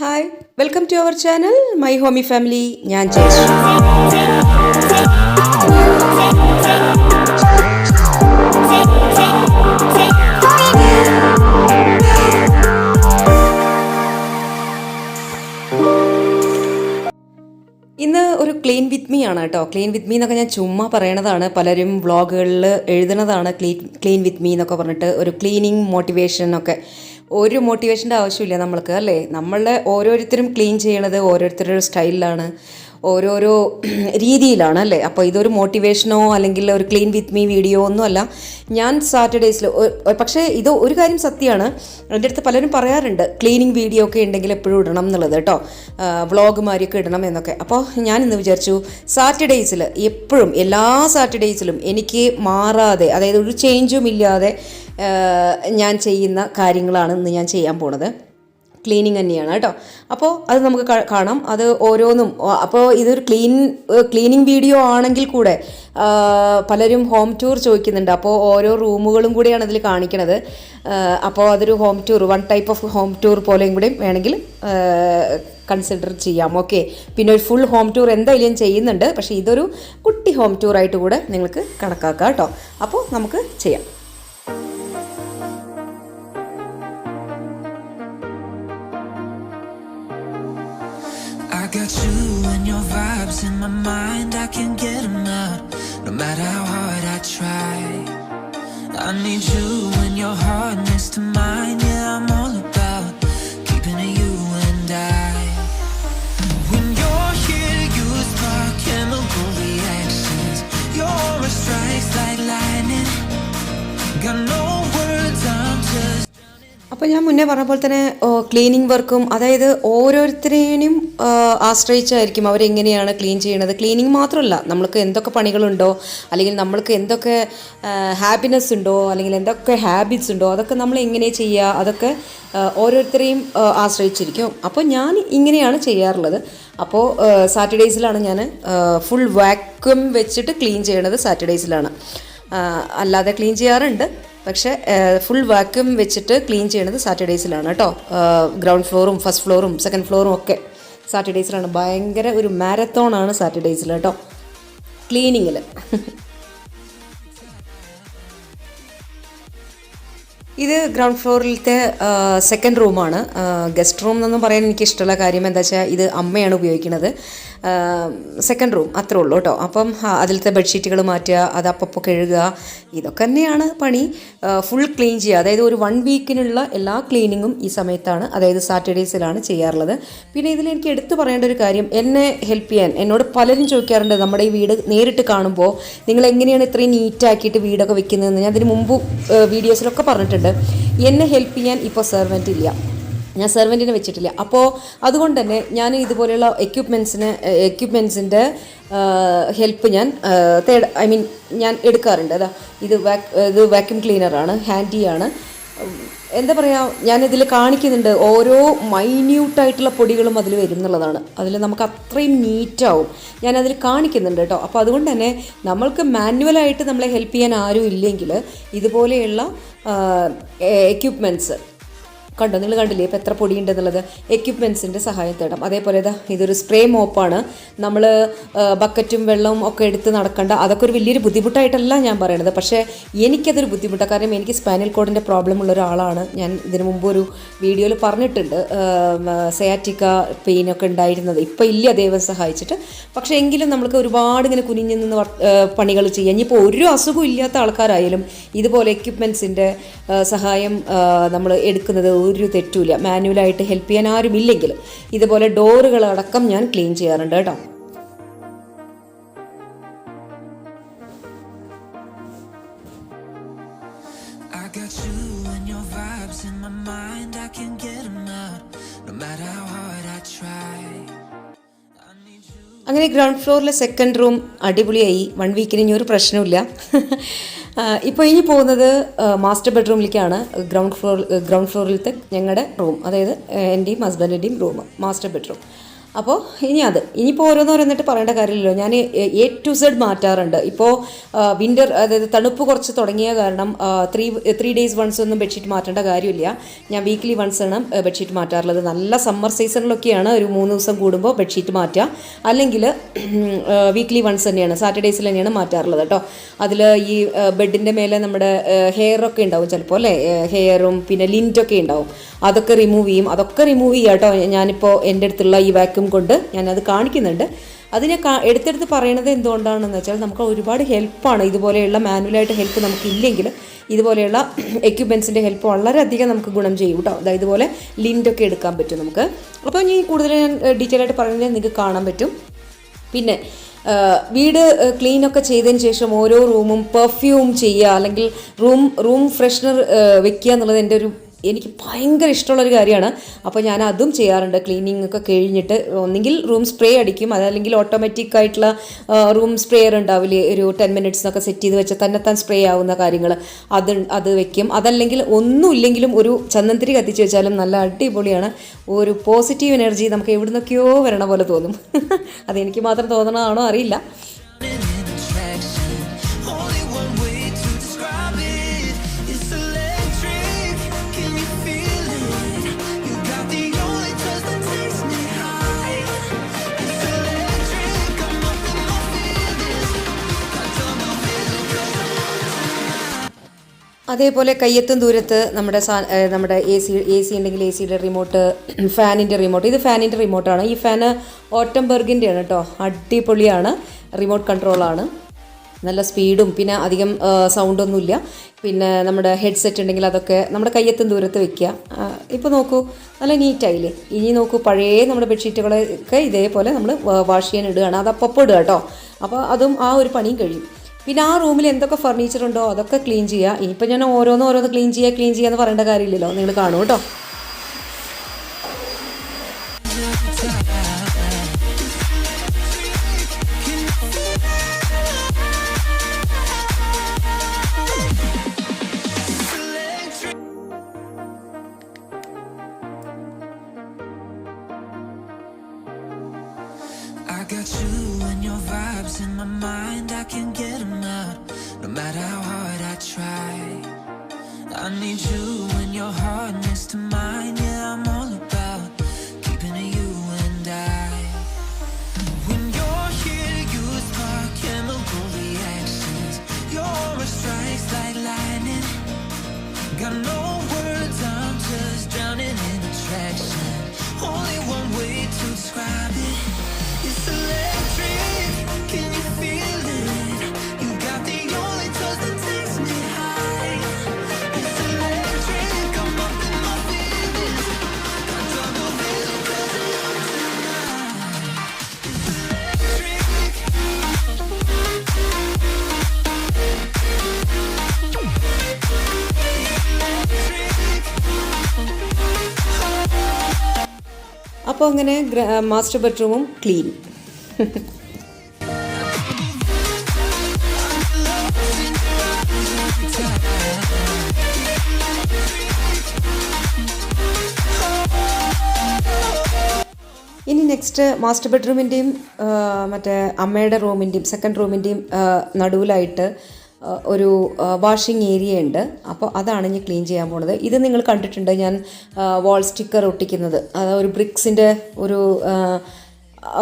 Hi welcome to our channel my homie family ഞാൻ ഇന്ന് ഒരു ക്ലീൻ വിത്ത് മീ ആണ് കേട്ടോ. ക്ലീൻ വിത്ത് മീ എന്നൊക്കെ ഞാൻ ചുമ്മാ പറയണതാണ്. പലരും വ്ളോഗുകളിൽ എഴുതുന്നതാണ് ക്ലീൻ ക്ലീൻ വിത്ത് മീ എന്നൊക്കെ പറഞ്ഞിട്ട് ഒരു ക്ലീനിങ് മോട്ടിവേഷൻ ഒക്കെ. ഒരു മോട്ടിവേഷന്റെ ആവശ്യമില്ല നമ്മൾക്ക് അല്ലേ? നമ്മളുടെ ഓരോരുത്തരും ക്ലീൻ ചെയ്യണത് ഓരോരുത്തരുടെ സ്റ്റൈലിലാണ് ഓരോരോ രീതിയിലാണ് അല്ലേ? അപ്പോൾ ഇതൊരു മോട്ടിവേഷനോ അല്ലെങ്കിൽ ഒരു ക്ലീൻ വിത്ത് മീ വീഡിയോ ഒന്നുമല്ല ഞാൻ സാറ്റർഡേയ്സിൽ പക്ഷേ ഇത് ഒരു കാര്യം സത്യമാണ്. എന്റെ അടുത്ത് പലരും പറയാറുണ്ട് ക്ലീനിങ് വീഡിയോ ഒക്കെ ഉണ്ടെങ്കിൽ എപ്പോഴും ഇടണം എന്നുള്ളത് കേട്ടോ. വ്ളോഗുമാരിയൊക്കെ ഇടണം എന്നൊക്കെ. അപ്പോൾ ഞാൻ ഇന്ന് വിചാരിച്ചു സാറ്റർഡേയ്സിൽ എപ്പോഴും എല്ലാ സാറ്റർഡേയ്സിലും എനിക്ക് മാറാതെ അതായത് ഒരു ചേഞ്ചും ഇല്ലാതെ ഞാൻ ചെയ്യുന്ന കാര്യങ്ങളാണ് ഇന്ന് ഞാൻ ചെയ്യാൻ പോണത്. ക്ലീനിങ് തന്നെയാണ് കേട്ടോ. അപ്പോൾ അത് നമുക്ക് കാണാം. അത് ഓരോന്നും അപ്പോൾ ഇതൊരു ക്ലീൻ ക്ലീനിങ് വീഡിയോ ആണെങ്കിൽ കൂടെ പലരും ഹോം ടൂർ ചോദിക്കുന്നുണ്ട്. അപ്പോൾ ഓരോ റൂമുകളും കൂടിയാണ് അതിൽ കാണിക്കണത്. അപ്പോൾ അതൊരു home tour one type of home tour പോലെയും കൂടി വേണമെങ്കിൽ കൺസിഡർ ചെയ്യാം. ഓക്കെ പിന്നെ ഒരു ഫുൾ ഹോം ടൂർ എന്തായാലും ചെയ്യുന്നുണ്ട്. പക്ഷേ ഇതൊരു കുട്ടി ഹോം ടൂറായിട്ട് കൂടെ നിങ്ങൾക്ക് കണക്കാക്കാം കേട്ടോ. അപ്പോൾ നമുക്ക് ചെയ്യാം. I got you and your vibes in my mind. I can't get them out, no matter how hard I try. I need you and your heart next to mine. Yeah, I'm അപ്പോൾ ഞാൻ മുന്നേ പറഞ്ഞ പോലെ തന്നെ cleaning വർക്കും അതായത് ഓരോരുത്തരെയും ആശ്രയിച്ചായിരിക്കും അവരെങ്ങനെയാണ് ക്ലീൻ ചെയ്യണത്. ക്ലീനിങ് മാത്രമല്ല നമ്മൾക്ക് എന്തൊക്കെ പണികളുണ്ടോ അല്ലെങ്കിൽ നമ്മൾക്ക് എന്തൊക്കെ ഹാപ്പിനെസ് ഉണ്ടോ അല്ലെങ്കിൽ എന്തൊക്കെ ഹാബിറ്റ്സ് ഉണ്ടോ അതൊക്കെ നമ്മൾ എങ്ങനെ ചെയ്യുക അതൊക്കെ ഓരോരുത്തരെയും ആശ്രയിച്ചിരിക്കും. അപ്പോൾ ഞാൻ ഇങ്ങനെയാണ് ചെയ്യാറുള്ളത്. അപ്പോൾ സാറ്റർഡേയ്സിലാണ് ഞാൻ ഫുൾ വാക്വം വെച്ചിട്ട് ക്ലീൻ ചെയ്യണത് സാറ്റർഡേയ്സിലാണ്. അല്ലാതെ ക്ലീൻ ചെയ്യാറുണ്ട്. പക്ഷേ ഫുൾ വാക്യൂം വെച്ചിട്ട് ക്ലീൻ ചെയ്യണത് സാറ്റർഡേസിലാണ് കേട്ടോ. ഗ്രൗണ്ട് ഫ്ലോറും ഫസ്റ്റ് ഫ്ലോറും സെക്കൻഡ് ഫ്ലോറും ഒക്കെ സാറ്റർഡേയ്സിലാണ് ഭയങ്കര ഒരു മാരത്തോണാണ് സാറ്റർഡേസിൽ കേട്ടോ. ക്ലീനിങ്ങിൽ ഇത് ഗ്രൗണ്ട് ഫ്ലോറിലത്തെ സെക്കൻഡ് റൂമാണ് ഗസ്റ്റ് റൂം എന്നൊന്നും പറയാൻ എനിക്ക് ഇഷ്ടമുള്ള കാര്യം എന്താ വെച്ചാൽ ഇത് അമ്മയാണ് ഉപയോഗിക്കുന്നത് സെക്കൻഡ് റൂം അത്രേ ഉള്ളൂ കേട്ടോ. അപ്പം അതിലത്തെ ബെഡ്ഷീറ്റുകൾ മാറ്റുക അത് അപ്പപ്പോൾ കഴുകുക ഇതൊക്കെ തന്നെയാണ് പണി. ഫുൾ ക്ലീൻ ചെയ്യുക. അതായത് ഒരു വൺ വീക്കിനുള്ള എല്ലാ ക്ലീനിങ്ങും ഈ സമയത്താണ് അതായത് സാറ്റർഡേസിലാണ് ചെയ്യാറുള്ളത്. പിന്നെ ഇതിൽ എനിക്ക് എടുത്തു പറയേണ്ട ഒരു കാര്യം എന്നെ ഹെൽപ്പ് ചെയ്യാൻ എന്നോട് പലരും ചോദിക്കാറുണ്ട് നമ്മുടെ ഈ വീട് നേരിട്ട് കാണുമ്പോൾ നിങ്ങൾ എങ്ങനെയാണ് ഇത്രയും നീറ്റാക്കിയിട്ട് വീടൊക്കെ വെക്കുന്നതെന്ന്? ഞാൻ അതിന് മുമ്പ് വീഡിയോസിലൊക്കെ പറഞ്ഞിട്ടുണ്ട്. എന്നെ ഹെൽപ്പ് ചെയ്യാൻ ഇപ്പോൾ സെർവന്റ് ഇല്ല. ഞാൻ സെർവന്റിനെ വെച്ചിട്ടില്ല. അപ്പോൾ അതുകൊണ്ട് തന്നെ ഞാൻ ഇതുപോലെയുള്ള എക്യുപ്മെൻസിന് എക്യുപ്മെൻസിന്റെ ഹെൽപ്പ് ഞാൻ തേട ഐ മീൻ ഞാൻ എടുക്കാറുണ്ട്. അതാ ഇത് വാക് ഇത് വാക്യൂം ക്ലീനറാണ് ഹാൻഡിയാണ് എന്താ പറയുക ഞാനിതിൽ കാണിക്കുന്നുണ്ട് ഓരോ മൈന്യൂട്ടായിട്ടുള്ള പൊടികളും അതിൽ വരും എന്നുള്ളതാണ്. അതിൽ നമുക്ക് അത്രയും നീറ്റാവും ഞാനതിൽ കാണിക്കുന്നുണ്ട് കേട്ടോ. അപ്പോൾ അതുകൊണ്ട് തന്നെ നമ്മൾക്ക് മാനുവലായിട്ട് നമ്മളെ ഹെൽപ്പ് ചെയ്യാൻ ആരും ഇല്ലെങ്കിൽ ഇതുപോലെയുള്ള എക്യുപ്മെന്റ്സ് കണ്ടോ? നിങ്ങൾ കണ്ടില്ലേ? ഇപ്പോൾ എത്ര പൊടിയുണ്ടെന്നുള്ളത്? എക്യുപ്മെൻസിന്റെ സഹായം തേടാം. അതേപോലെ ഇതാ ഇതൊരു സ്പ്രേ മോപ്പാണ് നമ്മൾ ബക്കറ്റും വെള്ളവും ഒക്കെ എടുത്ത് നടക്കേണ്ട. അതൊക്കെ ഒരു വലിയൊരു ബുദ്ധിമുട്ടായിട്ടല്ല ഞാൻ പറയണത്. പക്ഷേ എനിക്കതൊരു ബുദ്ധിമുട്ടാണ് കാരണം എനിക്ക് സ്പാനൽ കോഡിന്റെ പ്രോബ്ലം ഉള്ള ഒരാളാണ്. ഞാൻ ഇതിനു മുമ്പ് ഒരു വീഡിയോയിൽ പറഞ്ഞിട്ടുണ്ട്. സയാറ്റിക്ക പെയിനൊക്കെ ഉണ്ടായിരുന്നത്. ഇപ്പോൾ ഇല്ല ദൈവം സഹായിച്ചിട്ട്. പക്ഷേ എങ്കിലും നമ്മൾക്ക് ഒരുപാട് ഇങ്ങനെ കുനിഞ്ഞു നിന്ന് പണികൾ ചെയ്യാം. ഇനിയിപ്പോൾ ഒരു അസുഖം ഇല്ലാത്ത ആൾക്കാരായാലും ഇതുപോലെ എക്യുപ്മെൻസിന്റെ സഹായം നമ്മൾ എടുക്കുന്നത് ഒരു തെറ്റുമില്ല. മാനുവലായിട്ട് ഹെൽപ്പ് ചെയ്യാൻ ആരും ഇല്ലെങ്കിൽ ഇതുപോലെ ഡോറുകളടക്കം ഞാൻ ക്ലീൻ ചെയ്യാറുണ്ട് കേട്ടോ. അങ്ങനെ ഗ്രൗണ്ട് ഫ്ലോറിലെ സെക്കൻഡ് റൂം അടിപൊളിയായി. വൺ വീക്കിന് ഇനി ഒരു പ്രശ്നമില്ല ഇപ്പോൾ ഇനി പോകുന്നത് മാസ്റ്റർ ബെഡ്റൂമിലേക്കാണ് ഗ്രൗണ്ട് ഫ്ലോർ ഗ്രൗണ്ട് ഫ്ലോറിലത്തെ ഞങ്ങളുടെ റൂം അതായത് എന്റെയും ഹസ്ബൻഡിന്റെയും റൂം മാസ്റ്റർ ബെഡ്റൂം അപ്പോൾ ഇനി അത്. ഇനിയിപ്പോൾ ഓരോന്നോരോന്നിട്ട് പറയേണ്ട കാര്യമില്ലല്ലോ. ഞാൻ എ ടു സെഡ് മാറ്റാറുണ്ട്. ഇപ്പോൾ വിന്റർ അതായത് തണുപ്പ് കുറച്ച് തുടങ്ങിയ കാരണം ത്രീ ത്രീ ഡേയ്സ് വൺസ് ഒന്നും ബെഡ്ഷീറ്റ് മാറ്റേണ്ട കാര്യമില്ല. ഞാൻ വീക്ക്ലി വൺസ് ആണ് ബെഡ്ഷീറ്റ് മാറ്റാറുള്ളത്. നല്ല സമ്മർ സീസണിലൊക്കെയാണ് ഒരു മൂന്ന് ദിവസം കൂടുമ്പോൾ ബെഡ്ഷീറ്റ് മാറ്റുക അല്ലെങ്കിൽ വീക്ക്ലി വൺസ് തന്നെയാണ് സാറ്റർഡേയ്സിൽ തന്നെയാണ് മാറ്റാറുള്ളത് കേട്ടോ. അതിൽ ഈ ബെഡിന്റെ മേലെ നമ്മുടെ ഹെയറൊക്കെ ഉണ്ടാവും ചിലപ്പോൾ അല്ലേ? ഹെയറും പിന്നെ ലിന്റൊക്കെ ഉണ്ടാവും. അതൊക്കെ റിമൂവ് ചെയ്യും. അതൊക്കെ റിമൂവ് ചെയ്യുക കേട്ടോ ഞാനിപ്പോൾ എന്റെ അടുത്തുള്ള ഈ വാക്യൂം കൊണ്ട് ഞാനത് കാണിക്കുന്നുണ്ട്. അതിനെ കാ എടുത്തെടുത്ത് പറയണത് എന്തുകൊണ്ടാണെന്ന് വെച്ചാൽ നമുക്ക് ഒരുപാട് ഹെൽപ്പാണ്. ഇതുപോലെയുള്ള മാനുവലായിട്ട് ഹെൽപ്പ് നമുക്കില്ലെങ്കിൽ ഇതുപോലെയുള്ള എക്യുപ്മെൻസിന്റെ ഹെൽപ്പ് വളരെയധികം നമുക്ക് ഗുണം ചെയ്യും കേട്ടോ. അതായത് ഇതുപോലെ ലിന്റൊക്കെ എടുക്കാൻ പറ്റും നമുക്ക്. അപ്പോൾ ഇനി കൂടുതൽ ഞാൻ ഡീറ്റെയിൽ ആയിട്ട് പറയുന്നത് നിങ്ങൾക്ക് കാണാൻ പറ്റും. പിന്നെ വീട് ക്ലീനൊക്കെ ചെയ്തതിന് ശേഷം ഓരോ റൂമും പെർഫ്യൂം ചെയ്യുക അല്ലെങ്കിൽ റൂം റൂം ഫ്രഷ്നർ വെക്കുക എന്നുള്ളത് എന്റെ ഒരു എനിക്ക് ഭയങ്കര ഇഷ്ടമുള്ളൊരു കാര്യമാണ്. അപ്പോൾ ഞാൻ അതും ചെയ്യാറുണ്ട്. ക്ലീനിങ് ഒക്കെ കഴിഞ്ഞിട്ട് ഒന്നെങ്കിൽ റൂം സ്പ്രേ അടിക്കും. അതല്ലെങ്കിൽ ഓട്ടോമാറ്റിക് ആയിട്ടുള്ള റൂം സ്പ്രേയർ ഉണ്ടാവില്ലേ? ഒരു ടെൻ മിനിറ്റ്സിനൊക്കെ സെറ്റ് ചെയ്ത് വെച്ചാൽ തന്നെത്താൻ സ്പ്രേ ആവുന്ന കാര്യങ്ങൾ അത് അത് വെക്കും. അതല്ലെങ്കിൽ ഒന്നുമില്ലെങ്കിലും ഒരു ചന്ദനത്തിരി കത്തിച്ച് വെച്ചാലും നല്ല അടിപൊളിയാണ്. ഒരു പോസിറ്റീവ് എനർജി നമുക്ക് എവിടെ നിന്നൊക്കെയോ വരണ പോലെ തോന്നും. അതെനിക്ക് മാത്രം തോന്നണതാണോ അറിയില്ല. അതേപോലെ കയ്യെത്തും ദൂരത്ത് നമ്മുടെ സാ നമ്മുടെ എ സി എ സി ഉണ്ടെങ്കിൽ എ സിയുടെ റിമോട്ട് ഫാനിന്റെ റിമോട്ട് ഇത് ഫാനിന്റെ റിമോട്ടാണ് ഈ ഫാന് ഓട്ടംബർഗിന്റെ ആണ് കേട്ടോ അടിപൊളിയാണ് റിമോട്ട് കൺട്രോളാണ് നല്ല സ്പീഡും പിന്നെ അധികം സൗണ്ടൊന്നുമില്ല പിന്നെ നമ്മുടെ ഹെഡ്സെറ്റ് ഉണ്ടെങ്കിൽ അതൊക്കെ നമ്മുടെ കയ്യെത്തും ദൂരത്ത് വെക്കുക. ഇപ്പോൾ നോക്കൂ നല്ല നീറ്റായില്ലേ ഇനി നോക്കൂ പഴയ നമ്മുടെ ബെഡ്ഷീറ്റുകളൊക്കെ ഇതേപോലെ നമ്മൾ വാഷ് ചെയ്യാൻ ഇടുകയാണ്. അത് അപ്പം ഇടുക കേട്ടോ അപ്പോൾ അതും ആ ഒരു പണിയും കഴിയും. പിന്നെ ആ റൂമിൽ എന്തൊക്കെ ഫർണിച്ചർ ഉണ്ടോ? അതൊക്കെ ക്ലീൻ ചെയ്യുക ഇനിയിപ്പോൾ ഞാൻ ഓരോന്ന് ഓരോന്ന് ക്ലീൻ ചെയ്യുക ക്ലീൻ ചെയ്യുക എന്ന് പറയേണ്ട കാര്യമില്ലല്ലോ. നിങ്ങൾ കാണും കേട്ടോ. Got you and your vibes in my mind. I can't get them out, no matter how hard I try. I need you and your heart next to mine. അപ്പോൾ അങ്ങനെ മാസ്റ്റർ ബെഡ്റൂമും ക്ലീൻ. ഇനി നെക്സ്റ്റ് മാസ്റ്റർ ബെഡ്റൂമിന്റെയും മറ്റേ അമ്മയുടെ റൂമിന്റെയും second റൂമിന്റെയും നടുവിലായിട്ട് ഒരു washing area ഉണ്ട്. അപ്പോൾ അതാണ് ഞാൻ ക്ലീൻ ചെയ്യാൻ പോണത്. ഇത് നിങ്ങൾ കണ്ടിട്ടുണ്ട് ഞാൻ വാൾ സ്റ്റിക്കർ ഒട്ടിക്കുന്നത്. അത് ഒരു ബ്രിക്സിന്റെ ഒരു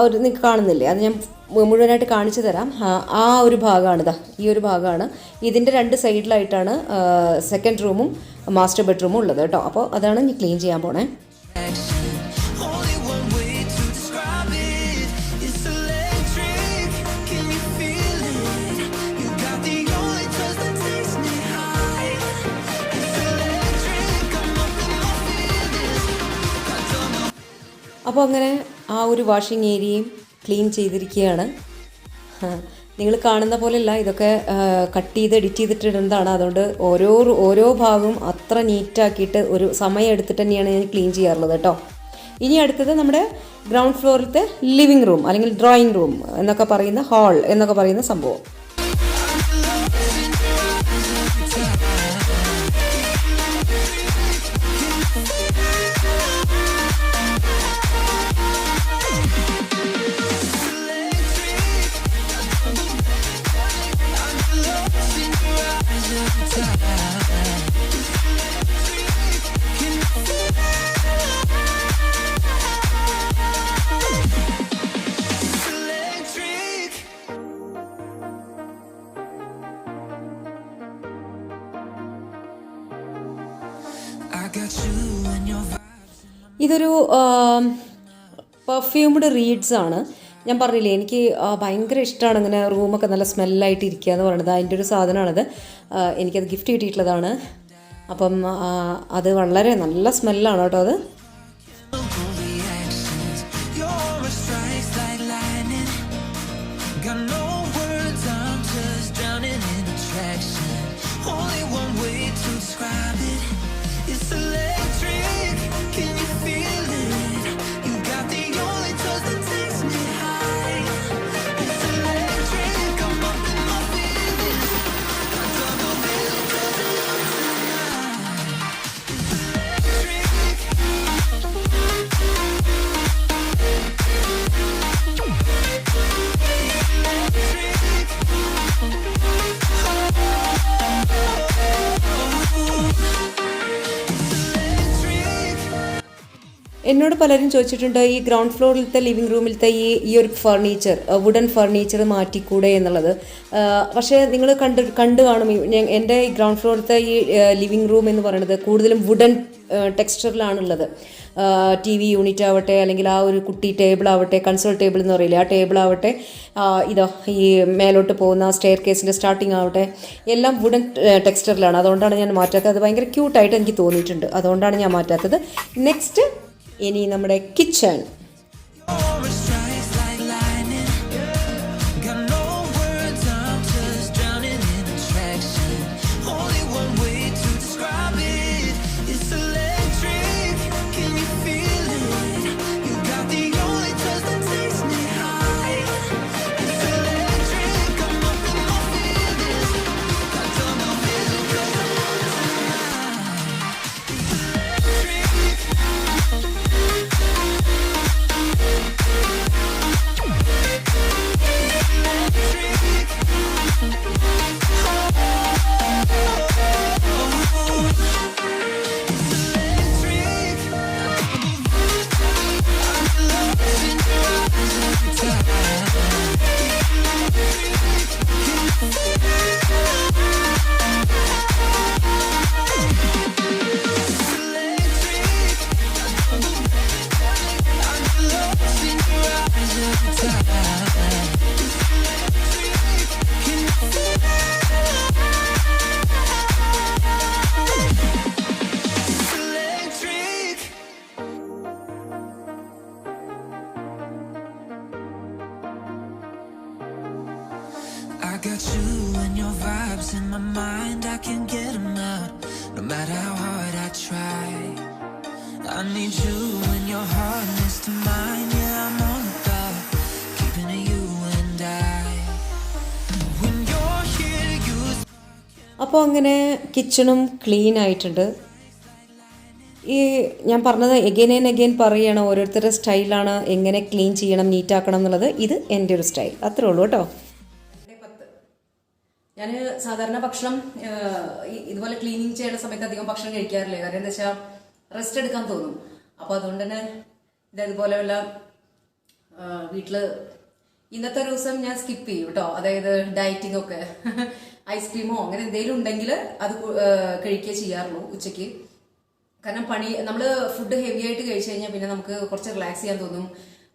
ഒരു നിങ്ങൾക്ക് കാണുന്നില്ലേ? അത് ഞാൻ മുഴുവനായിട്ട് കാണിച്ചു തരാം. ആ ഒരു ഭാഗമാണിതാ ഈ ഒരു ഭാഗമാണ്. ഇതിന്റെ രണ്ട് സൈഡിലായിട്ടാണ് സെക്കൻഡ് റൂമും മാസ്റ്റർ ബെഡ്റൂമും ഉള്ളത് കേട്ടോ. അപ്പോൾ അതാണ് ഞാൻ ക്ലീൻ ചെയ്യാൻ പോണേ. അപ്പോൾ അങ്ങനെ ആ ഒരു വാഷിംഗ് ഏരിയയും ക്ലീൻ ചെയ്തിരിക്കുകയാണ്. നിങ്ങൾ കാണുന്ന പോലെയല്ല ഇതൊക്കെ കട്ട് ചെയ്ത് എഡിറ്റ് ചെയ്തിട്ടിടുന്നതാണ്. അതുകൊണ്ട് ഓരോ ഓരോ ഭാഗവും അത്ര നീറ്റാക്കിയിട്ട് ഒരു സമയം എടുത്തിട്ട് തന്നെയാണ് ഞാൻ ക്ലീൻ ചെയ്യാറുള്ളത് കേട്ടോ. ഇനി അടുത്തത് നമ്മുടെ ഗ്രൗണ്ട് ഫ്ലോറിലത്തെ ലിവിങ് റൂം അല്ലെങ്കിൽ ഡ്രോയിങ് റൂം എന്നൊക്കെ പറയുന്ന ഹാൾ എന്നൊക്കെ പറയുന്ന സംഭവം. ഇതൊരു പെർഫ്യൂംഡ് റീഡ്സ് ആണ്. ഞാൻ പറഞ്ഞില്ലേ എനിക്ക് ഭയങ്കര ഇഷ്ടമാണ് ഇങ്ങനെ റൂമൊക്കെ നല്ല സ്മെല്ലായിട്ട് ഇരിക്കുക എന്ന് പറയുന്നത്. അതിന്റെ ഒരു സാധനമാണത്. എനിക്കത് ഗിഫ്റ്റ് കിട്ടിയിട്ടുള്ളതാണ്. അപ്പം അത് വളരെ നല്ല സ്മെല്ലാണ് കേട്ടോ അത്. എന്നോട് പലരും ചോദിച്ചിട്ടുണ്ട് ഈ ഗ്രൗണ്ട് ഫ്ലോറിലത്തെ ലിവിങ് റൂമിലത്തെ ഈ ഈ ഒരു ഫർണിച്ചർ വുഡൻ ഫർണിച്ചർ മാറ്റിക്കൂടെ എന്നുള്ളത്. പക്ഷേ നിങ്ങൾ കണ്ട് കണ്ടു കാണും എന്റെ ഈ ഗ്രൗണ്ട് ഫ്ലോറിലത്തെ ഈ ലിവിങ് റൂം എന്ന് പറയുന്നത് കൂടുതലും വുഡൻ ടെക്സ്ചറിലാണുള്ളത് ടി വി യൂണിറ്റ് ആവട്ടെ അല്ലെങ്കിൽ ആ ഒരു കുട്ടി ടേബിൾ ആവട്ടെ കൺസോൾ ടേബിൾ എന്ന് പറയില്ല ആ ടേബിൾ ആവട്ടെ ഇതോ ഈ മേലോട്ട് പോകുന്ന സ്റ്റെയർ കേസിന്റെ സ്റ്റാർട്ടിങ് ആവട്ടെ എല്ലാം വുഡൻ ടെക്സ്ചറിലാണ് അതുകൊണ്ടാണ് ഞാൻ മാറ്റാത്തത്. അത് ഭയങ്കര ക്യൂട്ടായിട്ട് എനിക്ക് തോന്നിയിട്ടുണ്ട്. അതുകൊണ്ടാണ് ഞാൻ മാറ്റാത്തത്. നെക്സ്റ്റ് ഇനി നമ്മുടെ kitchen need you and your hardness to mine. Yeah, I'm all about keeping it you and I. When you're here, you അപ്പോൾ അങ്ങനെ കിച്ചണും ക്ലീൻ ആയിട്ടുണ്ട്. ഈ ഞാൻ പറഞ്ഞത് എഗെയിൻ ആൻഡ് എഗെയിൻ പറയുകയാണ് ഓരോരുത്തരുടെ സ്റ്റൈലാണ് എങ്ങനെ ക്ലീൻ ചെയ്യണം നീറ്റാക്കണം എന്നുള്ളത്. ഇത് എന്റെ ഒരു സ്റ്റൈൽ അത്രേ ഉള്ളൂ കേട്ടോ. ഞാൻ സാധാരണ ഭക്ഷണം ഇതുപോലെ ക്ലീനിങ് ചെയ്യുന്ന സമയത്ത് അധികം ഭക്ഷണം കഴിക്കാറില്ല? കാര്യം എന്താ വെച്ചാൽ റെസ്റ്റ് എടുക്കാൻ തോന്നും. അപ്പോൾ അതുകൊണ്ട് തന്നെ ഇതേതുപോലെയുള്ള വീട്ടിൽ ഇന്നത്തെ ദിവസം ഞാൻ സ്കിപ്പ് ചെയ്യും കേട്ടോ അതായത് ഡയറ്റിംഗ് ഒക്കെ. ഐസ്ക്രീമോ അങ്ങനെ എന്തെങ്കിലും ഉണ്ടെങ്കിൽ അത് കഴിക്കുക ചെയ്യാറുള്ളൂ ഉച്ചയ്ക്ക്. കാരണം പണി നമ്മൾ ഫുഡ് ഹെവി ആയിട്ട് കഴിച്ചു കഴിഞ്ഞാൽ പിന്നെ നമുക്ക് കുറച്ച് റിലാക്സ് ചെയ്യാൻ തോന്നും.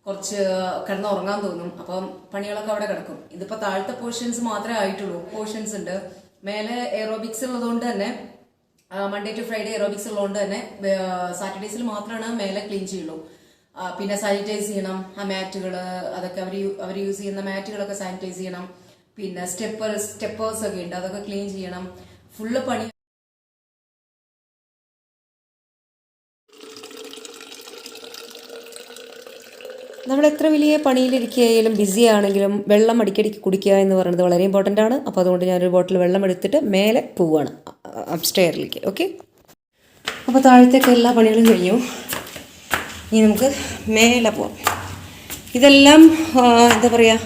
കുറച്ച് കിടന്നുറങ്ങാൻ തോന്നും. അപ്പം പണികളൊക്കെ അവിടെ കിടക്കും. ഇതിപ്പോൾ താഴത്തെ പോർഷൻസ് മാത്രമേ ആയിട്ടുള്ളൂ. പോർഷൻസ് ഉണ്ട്. മേലെ എയറോബിക്സ് ഉള്ളതുകൊണ്ട് തന്നെ മൺഡേ ടു ഫ്രൈഡേ എറോബിക്സ് ഉള്ളതുകൊണ്ട് തന്നെ സാറ്റർഡേസിൽ മാത്രമാണ് മേലെ ക്ലീൻ ചെയ്യുള്ളൂ. പിന്നെ സാനിറ്റൈസ് ചെയ്യണം ആ മാറ്റുകൾ അതൊക്കെ അവർ അവർ യൂസ് ചെയ്യുന്ന മാറ്റുകളൊക്കെ സാനിറ്റൈസ് ചെയ്യണം. പിന്നെ സ്റ്റെപ്പർ സ്റ്റെപ്പേഴ്സ് ഒക്കെ ഉണ്ട് അതൊക്കെ ക്ലീൻ ചെയ്യണം. ഫുള്ള് പണി നമ്മൾ എത്ര വലിയ പണിയിലിരിക്കുകയായാലും ബിസി ആണെങ്കിലും വെള്ളം അടിക്കടിക്ക് കുടിക്കുക എന്ന് പറയുന്നത് വളരെ ഇമ്പോർട്ടന്റ് ആണ്. അപ്പോൾ അതുകൊണ്ട് ഞാനൊരു ബോട്ടിൽ വെള്ളം എടുത്തിട്ട് മേലെ പോവുകയാണ്. അപ്സ്റ്റെയറിലേക്ക് ഓക്കെ അപ്പോൾ താഴത്തേക്ക് എല്ലാ പണികളും കഴിഞ്ഞു. ഇനി നമുക്ക് മേലെ പോവാം. ഇതെല്ലാം എന്താ പറയുക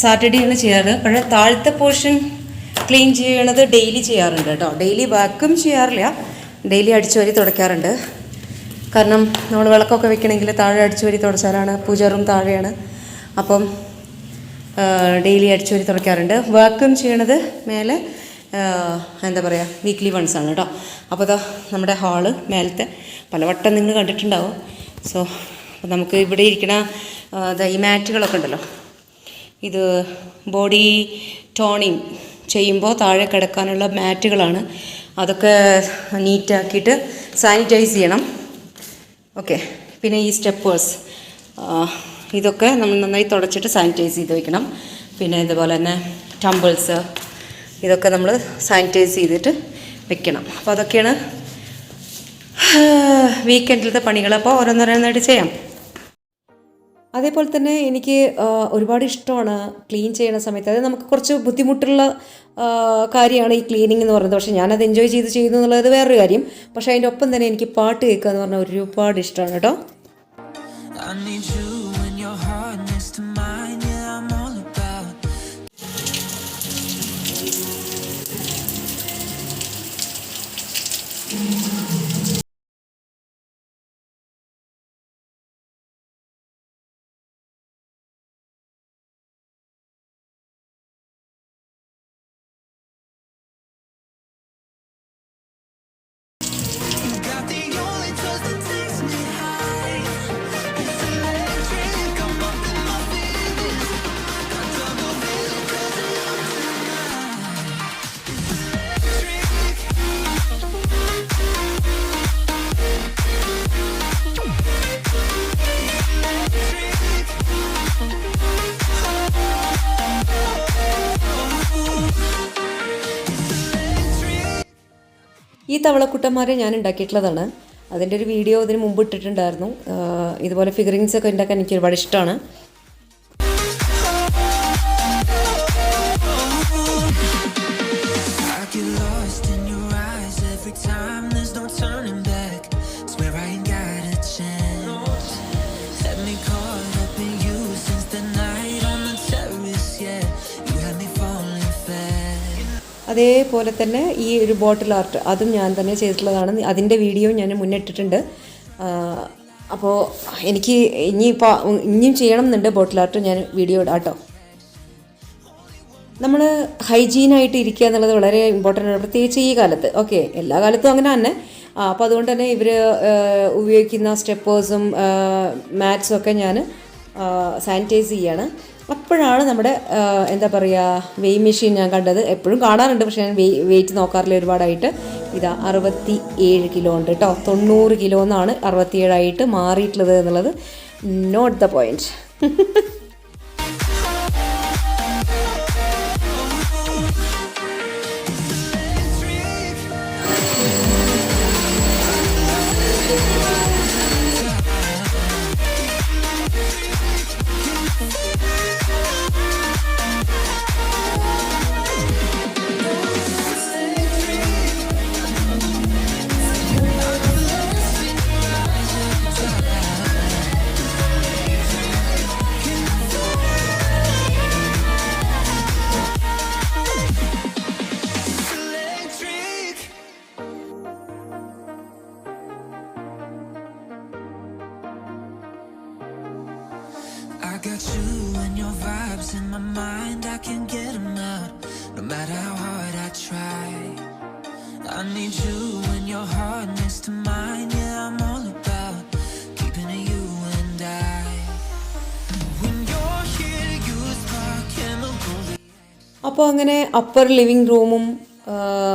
സാറ്റർഡേയാണ് ചെയ്യാറ്. പക്ഷേ താഴത്തെ പോർഷൻ ക്ലീൻ ചെയ്യണത് ഡെയിലി ചെയ്യാറുണ്ട് കേട്ടോ. ഡെയിലി വാക്കും ചെയ്യാറില്ല. ഡെയിലി അടിച്ചു വരി തുടയ്ക്കാറുണ്ട്. കാരണം നമ്മൾ വിളക്കൊക്കെ വെക്കണമെങ്കിൽ താഴെ അടിച്ചു വരി തുടച്ചാലാണ് പൂജ റൂം താഴെയാണ്. അപ്പം ഡെയിലി അടിച്ചു വരി തുടയ്ക്കാറുണ്ട്. വാക്കും ചെയ്യണത് മേലെ എന്താ പറയുക വീക്ക്ലി വൺസ് ആണ് കേട്ടോ അപ്പോൾ അതോ നമ്മുടെ ഹാൾ മേലത്തെ പലവട്ടം നിങ്ങൾ കണ്ടിട്ടുണ്ടാവും. സോ നമുക്ക് ഇവിടെ ഇരിക്കുന്ന ഈ മാറ്റുകളൊക്കെ ഉണ്ടല്ലോ. ഇത് ബോഡി ടോണിങ് ചെയ്യുമ്പോൾ താഴെ കിടക്കാനുള്ള മാറ്റുകളാണ്. അതൊക്കെ നീറ്റാക്കിയിട്ട് സാനിറ്റൈസ് ചെയ്യണം. ഓക്കെ പിന്നെ ഈ സ്റ്റെപ്പേഴ്സ് ഇതൊക്കെ നമ്മൾ നന്നായി തുടച്ചിട്ട് സാനിറ്റൈസ് ചെയ്ത് വയ്ക്കണം പിന്നെ ഇതുപോലെ തന്നെ ടമ്പിൾസ് ഇതൊക്കെ നമ്മൾ സാനിറ്റൈസ് ചെയ്തിട്ട് വെക്കണം. അപ്പോൾ അതൊക്കെയാണ് വീക്കെൻഡിലത്തെ പണികൾ. അപ്പോൾ ഓരോന്നോരോന്നായിട്ട് ചെയ്യാം. അതേപോലെ തന്നെ എനിക്ക് ഒരുപാട് ഇഷ്ടമാണ് ക്ലീൻ ചെയ്യുന്ന സമയത്ത്. അതായത് നമുക്ക് കുറച്ച് ബുദ്ധിമുട്ടുള്ള കാര്യമാണ് ഈ ക്ലീനിങ് എന്ന് പറയുന്നത്. പക്ഷേ ഞാനത് എൻജോയ് ചെയ്ത് ചെയ്യുന്നു എന്നുള്ളത് വേറൊരു കാര്യം. പക്ഷേ അതിന്റെ ഒപ്പം തന്നെ എനിക്ക് പാട്ട് കേൾക്കുക എന്ന് പറഞ്ഞാൽ ഒരുപാട് ഇഷ്ടമാണ് കേട്ടോ. ഈ തവളക്കുട്ടന്മാരെ ഞാൻ ഉണ്ടാക്കിയിട്ടുള്ളതാണ്. അതിന്റെ ഒരു വീഡിയോ ഇതിന് മുമ്പ് ഇട്ടിട്ടുണ്ടായിരുന്നു. ഇതുപോലെ ഫിഗറിങ്സ് ഒക്കെ ഉണ്ടാക്കാൻ എനിക്ക് ഒരുപാട് ഇഷ്ടമാണ് അതേപോലെ തന്നെ ഈ ഒരു ബോട്ടിൽ ആർട്ട് അതും ഞാൻ തന്നെ ചെയ്തിട്ടുള്ളതാണ്. അതിന്റെ വീഡിയോ ഞാൻ മുന്നിട്ടിട്ടുണ്ട്. അപ്പോൾ എനിക്ക് ഇനിയിപ്പോൾ ഇനിയും ചെയ്യണം എന്നുണ്ട് ബോട്ടിൽ ആർട്ട് ഞാൻ വീഡിയോ ഇടാം കേട്ടോ. നമ്മൾ ഹൈജീനായിട്ട് ഇരിക്കുക എന്നുള്ളത് വളരെ ഇമ്പോർട്ടന്റ് ആണ്. പ്രത്യേകിച്ച് ഈ കാലത്ത്. ഓക്കെ എല്ലാ കാലത്തും അങ്ങനെ തന്നെ. അപ്പോൾ അതുകൊണ്ട് തന്നെ ഇവർ ഉപയോഗിക്കുന്ന സ്റ്റെപ്പേഴ്സും മാറ്റ്സും ഒക്കെ ഞാൻ സാനിറ്റൈസ് ചെയ്യാണ്. അപ്പോഴാണ് നമ്മുടെ എന്താ പറയുക വെയ് മെഷീൻ ഞാൻ കണ്ടത്. എപ്പോഴും കാണാറുണ്ട് പക്ഷേ ഞാൻ വെയ് വെയിറ്റ് നോക്കാറില്ല ഒരുപാടായിട്ട്. ഇതാ അറുപത്തി ഏഴ് കിലോ ഉണ്ട് കേട്ടോ. തൊണ്ണൂറ് കിലോ എന്നാണ് അറുപത്തിയേഴായിട്ട് മാറിയിട്ടുള്ളത് എന്നുള്ളത്. നോട്ട് ദ പോയിന്റ് അപ്പോൾ അങ്ങനെ അപ്പർ ലിവിങ് റൂമും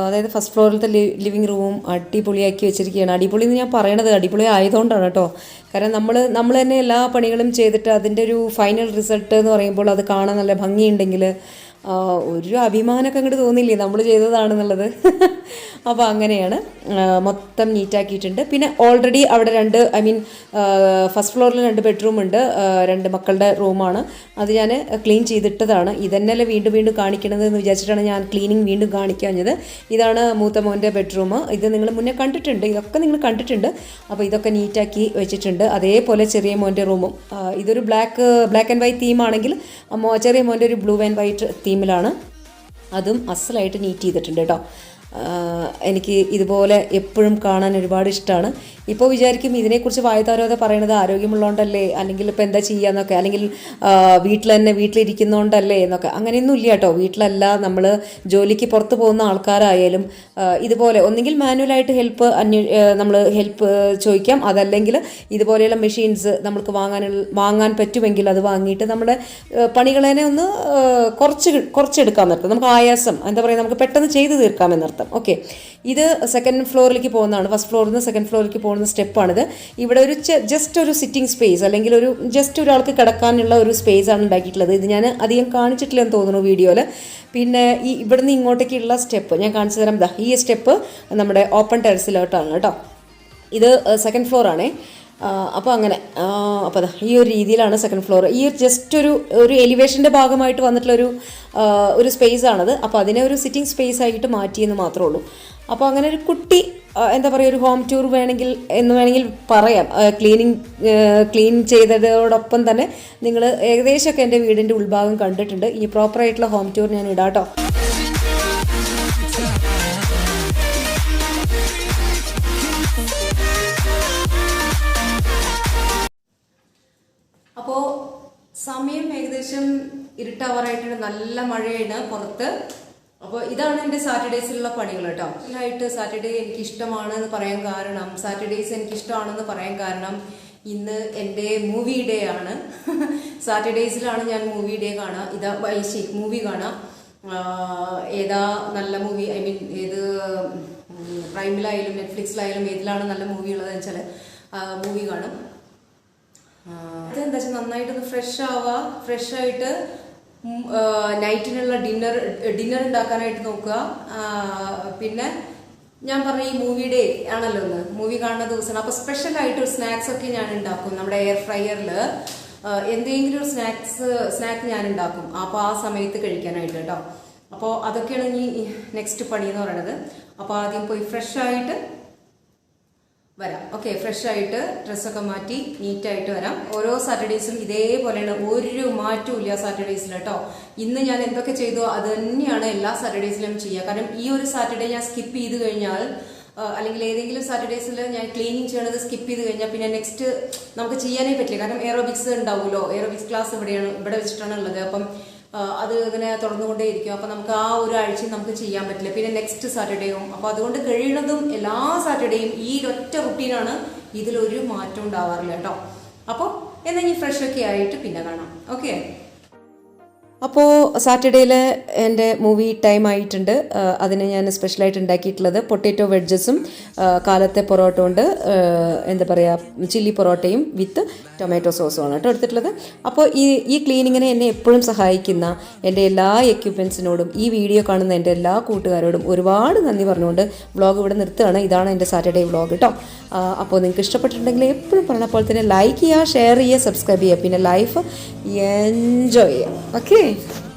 അതായത് ഫസ്റ്റ് ഫ്ലോറിലത്തെ ലിവിങ് റൂമും അടിപൊളിയാക്കി വെച്ചിരിക്കുകയാണ്. അടിപൊളി എന്ന് ഞാൻ പറയണത് അടിപൊളി ആയതുകൊണ്ടാണ് കേട്ടോ. കാരണം നമ്മൾ നമ്മൾ തന്നെ എല്ലാ പണികളും ചെയ്തിട്ട് അതിന്റെ ഒരു ഫൈനൽ റിസൾട്ട് എന്ന് പറയുമ്പോൾ അത് കാണാൻ നല്ല ഭംഗിയുണ്ടെങ്കിൽ ഒരു അഭിമാനമൊക്കെ അങ്ങോട്ട് തോന്നില്ലേ നമ്മൾ ചെയ്തതാണെന്നുള്ളത്. അപ്പോൾ അങ്ങനെയാണ്. മൊത്തം നീറ്റാക്കിയിട്ടുണ്ട്. പിന്നെ ഓൾറെഡി അവിടെ രണ്ട് ഐ മീൻ ഫസ്റ്റ് ഫ്ലോറിൽ രണ്ട് ബെഡ്റൂം ഉണ്ട്. രണ്ട് മക്കളുടെ റൂമാണ് അത് ഞാൻ ക്ലീൻ ചെയ്തിട്ടതാണ്. ഇതന്നെയല്ലേ വീണ്ടും വീണ്ടും കാണിക്കണത് എന്ന് വിചാരിച്ചിട്ടാണ് ഞാൻ ക്ലീനിങ് വീണ്ടും കാണിക്കാഞ്ഞത്. ഇതാണ് മൂത്ത മോന്റെ ബെഡ്റൂം ഇത് നിങ്ങൾ മുന്നേ കണ്ടിട്ടുണ്ട്. ഇതൊക്കെ നിങ്ങൾ കണ്ടിട്ടുണ്ട്. അപ്പോൾ ഇതൊക്കെ നീറ്റാക്കി വെച്ചിട്ടുണ്ട്. അതേപോലെ ചെറിയ മോന്റെ റൂമും ഇതൊരു ബ്ലാക്ക് ബ്ലാക്ക് ആൻഡ് വൈറ്റ് തീമാണെങ്കിൽ ചെറിയ മോന്റെ ഒരു ബ്ലൂ ആൻഡ് വൈറ്റ് തീമിലാണ്. അതും അസലായിട്ട് നീറ്റ് ചെയ്തിട്ടുണ്ട് കേട്ടോ. എനിക്ക് ഇതുപോലെ എപ്പോഴും കാണാൻ ഒരുപാട് ഇഷ്ടമാണ് ഇപ്പോൾ വിചാരിക്കും ഇതിനെക്കുറിച്ച് വായുതാരോധ പറയണത് ആരോഗ്യമുള്ളതുകൊണ്ടല്ലേ അല്ലെങ്കിൽ ഇപ്പോൾ എന്താ ചെയ്യാന്നൊക്കെ അല്ലെങ്കിൽ ആഹ് വീട്ടിൽ തന്നെ വീട്ടിലിരിക്കുന്നതുകൊണ്ടല്ലേ എന്നൊക്കെ. അങ്ങനെയൊന്നും ഇല്ല കേട്ടോ. വീട്ടിലല്ല നമ്മൾ ജോലിക്ക് പുറത്ത് പോകുന്ന ആൾക്കാരായാലും ഇതുപോലെ ഒന്നുകിൽ മാനുവലായിട്ട് ഹെൽപ്പ് നമ്മൾ ഹെൽപ്പ് ചോദിക്കാം. അതല്ലെങ്കിൽ ഇതുപോലെയുള്ള മെഷീൻസ് നമുക്ക് വാങ്ങാനുള്ള വാങ്ങാൻ പറ്റുമെങ്കിൽ അത് വാങ്ങിയിട്ട് നമ്മുടെ പണികളെ ഒന്ന് കുറച്ച് കുറച്ചെടുക്കാൻ നിർത്തും. നമുക്ക് ആയാസം എന്താ പറയുക നമുക്ക് പെട്ടെന്ന് ചെയ്ത് തീർക്കാമെന്നർത്ഥം ഓക്കെ ഇത് സെക്കൻഡ് ഫ്ലോറിലേക്ക് പോകുന്നതാണ്. ഫസ്റ്റ് ഫ്ലോറിൽ നിന്ന് സെക്കൻഡ് ഫ്ലോറിലേക്ക് പോകുന്ന സ്റ്റെപ്പാണിത്. ഇവിടെ ഒരു ജസ്റ്റ് ഒരു സിറ്റിംഗ് സ്പേസ് അല്ലെങ്കിൽ ഒരു ജസ്റ്റ് ഒരാൾക്ക് കിടക്കാനുള്ള ഒരു സ്പേസ് ആണ് ഉണ്ടാക്കിയിട്ടുള്ളത്. ഇത് ഞാൻ അധികം കാണിച്ചിട്ടില്ലെന്ന് തോന്നുന്നു വീഡിയോയിൽ പിന്നെ ഈ ഇവിടുന്ന് ഇങ്ങോട്ടേക്കുള്ള സ്റ്റെപ്പ് ഞാൻ കാണിച്ചു തരാം. ഈ സ്റ്റെപ്പ് നമ്മുടെ ഓപ്പൺ ടെറസിലോട്ടാണ് കേട്ടോ. ഇത് സെക്കൻഡ് ഫ്ലോർ ആണേ. അപ്പോൾ അങ്ങനെ അപ്പോൾ അതാ ഈ ഒരു രീതിയിലാണ് സെക്കൻഡ് ഫ്ലോർ ഈ ഒരു ജസ്റ്റ് ഒരു ഒരു എലിവേഷന്റെ ഭാഗമായിട്ട് വന്നിട്ടുള്ളൊരു ഒരു സ്പേസ് ആണത്. അപ്പോൾ അതിനെ ഒരു സിറ്റിംഗ് സ്പേസ് ആയിട്ട് മാറ്റിയെന്ന് മാത്രമേ ഉള്ളൂ. അപ്പോൾ അങ്ങനെ ഒരു കുട്ടി എന്താ പറയുക ഒരു ഹോം ടൂർ വേണമെങ്കിൽ എന്ന് വേണമെങ്കിൽ പറയാം. ക്ലീനിങ് ക്ലീൻ ചെയ്തതോടൊപ്പം തന്നെ നിങ്ങൾ ഏകദേശമൊക്കെ എന്റെ വീടിന്റെ ഉൾഭാഗം കണ്ടിട്ടുണ്ട്. ഇനി പ്രോപ്പറായിട്ടുള്ള ഹോം ടൂർ ഞാൻ ഇടാം ഏകദേശം ഇരുട്ടാവാറായിട്ടുണ്ട്. നല്ല മഴയാണ് പുറത്ത്. അപ്പോൾ ഇതാണ് എന്റെ സാറ്റർഡേസിലുള്ള പണികൾ കേട്ടോ. ആയിട്ട് സാറ്റർഡേ എനിക്ക് ഇഷ്ടമാണ് എന്ന് പറയാൻ കാരണം സാറ്റർഡേസ് എനിക്ക് ഇഷ്ടമാണെന്ന് പറയാൻ കാരണം ഇന്ന് എന്റെ മൂവി ഡേ ആണ്. സാറ്റർഡേസിലാണ് ഞാൻ മൂവി ഡേ കാണുക ഇതാ മൂവി കാണാം. ഏതാ നല്ല മൂവി ഐ മീൻ ഏത് പ്രൈമിലായാലും നെറ്റ്ഫ്ലിക്സിലായാലും ഏതിലാണ് നല്ല മൂവി ഉള്ളതെന്ന് വെച്ചാൽ മൂവി കാണും. അതെന്താ വെച്ചാൽ നന്നായിട്ടൊന്ന് ഫ്രഷ് ആവുക ഫ്രഷ് ആയിട്ട് നൈറ്റിനുള്ള ഡിന്നർ ഡിന്നർ ഉണ്ടാക്കാനായിട്ട് നോക്കുക. പിന്നെ ഞാൻ പറഞ്ഞ ഈ മൂവി ഡേ ആണല്ലോ ഒന്ന് മൂവി കാണുന്ന ദിവസമാണ്. അപ്പോൾ സ്പെഷ്യൽ ആയിട്ട് ഒരു സ്നാക്സ് ഒക്കെ ഞാൻ ഉണ്ടാക്കും നമ്മുടെ എയർ ഫ്രയറിൽ എന്തെങ്കിലും ഒരു സ്നാക്സ് സ്നാക്ക് ഞാൻ ഉണ്ടാക്കും. അപ്പോൾ ആ സമയത്ത് കഴിക്കാനായിട്ട് കേട്ടോ. അപ്പോൾ അതൊക്കെയാണ് ഇനി നെക്സ്റ്റ് പണി എന്ന് പറയുന്നത്. അപ്പോൾ ആദ്യം പോയി ഫ്രഷ് ആയിട്ട് വരാം. ഓക്കെ ഫ്രഷ് ആയിട്ട് ഡ്രസ്സൊക്കെ മാറ്റി നീറ്റായിട്ട് വരാം. ഓരോ സാറ്റർഡേസും ഇതേപോലെയാണ്. ഒരു മാറ്റവും ഇല്ല സാറ്റർഡേസിൽ കേട്ടോ. ഇന്ന് ഞാൻ എന്തൊക്കെ ചെയ്തോ? അത് തന്നെയാണ് എല്ലാ സാറ്റർഡേസിലും ചെയ്യുക കാരണം ഈ ഒരു സാറ്റർഡേ ഞാൻ സ്കിപ്പ് ചെയ്ത് കഴിഞ്ഞാൽ അല്ലെങ്കിൽ ഏതെങ്കിലും സാറ്റർഡേസിൽ ഞാൻ ക്ലീനിങ് ചെയ്യണത് സ്കിപ്പ് ചെയ്ത് കഴിഞ്ഞാൽ പിന്നെ നെക്സ്റ്റ് നമുക്ക് ചെയ്യാനേ പറ്റില്ല. കാരണം എയറോബിക്സ് ഉണ്ടാവുമല്ലോ. എയറോബിക്സ് ക്ലാസ് ഇവിടെയാണ് ഇവിടെ വെച്ചിട്ടാണ് ഉള്ളത്. അപ്പം അത് ഇങ്ങനെ തുറന്നുകൊണ്ടേയിരിക്കും അപ്പം നമുക്ക് ആ ഒരു ആഴ്ചയും നമുക്ക് ചെയ്യാൻ പറ്റില്ല. പിന്നെ നെക്സ്റ്റ് സാറ്റർഡേയും അപ്പോൾ അതുകൊണ്ട് കഴിയുന്നതും എല്ലാ സാറ്റർഡേയും ഈ ഒറ്റ റുട്ടീനാണ് ഇതിലൊരു മാറ്റം ഉണ്ടാവാറില്ല കേട്ടോ. അപ്പോൾ എന്നാൽ ഇനി ഫ്രഷ് ഒക്കെ ആയിട്ട് പിന്നെ കാണാം. ഓക്കെ അപ്പോൾ സാറ്റർഡേയിൽ എന്റെ മൂവി ടൈം ആയിട്ടുണ്ട്. അതിന് ഞാൻ സ്പെഷ്യലായിട്ട് ഉണ്ടാക്കിയിട്ടുള്ളത് പൊട്ടേറ്റോ വെഡ്ജസും കാലത്തെ പൊറോട്ട കൊണ്ട് എന്താ പറയുക ചില്ലി പൊറോട്ടയും വിത്ത് ടൊമാറ്റോ സോസുമാണ് കേട്ടോ എടുത്തിട്ടുള്ളത്. അപ്പോൾ ഈ ഈ ക്ലീനിങ്ങിനെ എന്നെ എപ്പോഴും സഹായിക്കുന്ന എന്റെ എല്ലാ എക്യുപ്മെൻസിനോടും ഈ വീഡിയോ കാണുന്ന എന്റെ എല്ലാ കൂട്ടുകാരോടും ഒരുപാട് നന്ദി പറഞ്ഞുകൊണ്ട് വ്ളോഗ് ഇവിടെ നിർത്തുകയാണ്. ഇതാണ് എന്റെ സാറ്റർഡേ വ്ളോഗ് കേട്ടോ. അപ്പോൾ നിങ്ങൾക്ക് ഇഷ്ടപ്പെട്ടിട്ടുണ്ടെങ്കിൽ എപ്പോഴും പറഞ്ഞ പോലെ തന്നെ ലൈക്ക് ചെയ്യുക ഷെയർ ചെയ്യുക സബ്സ്ക്രൈബ് ചെയ്യുക. പിന്നെ ലൈഫ് എൻജോയ് ചെയ്യുക. Okay Hey.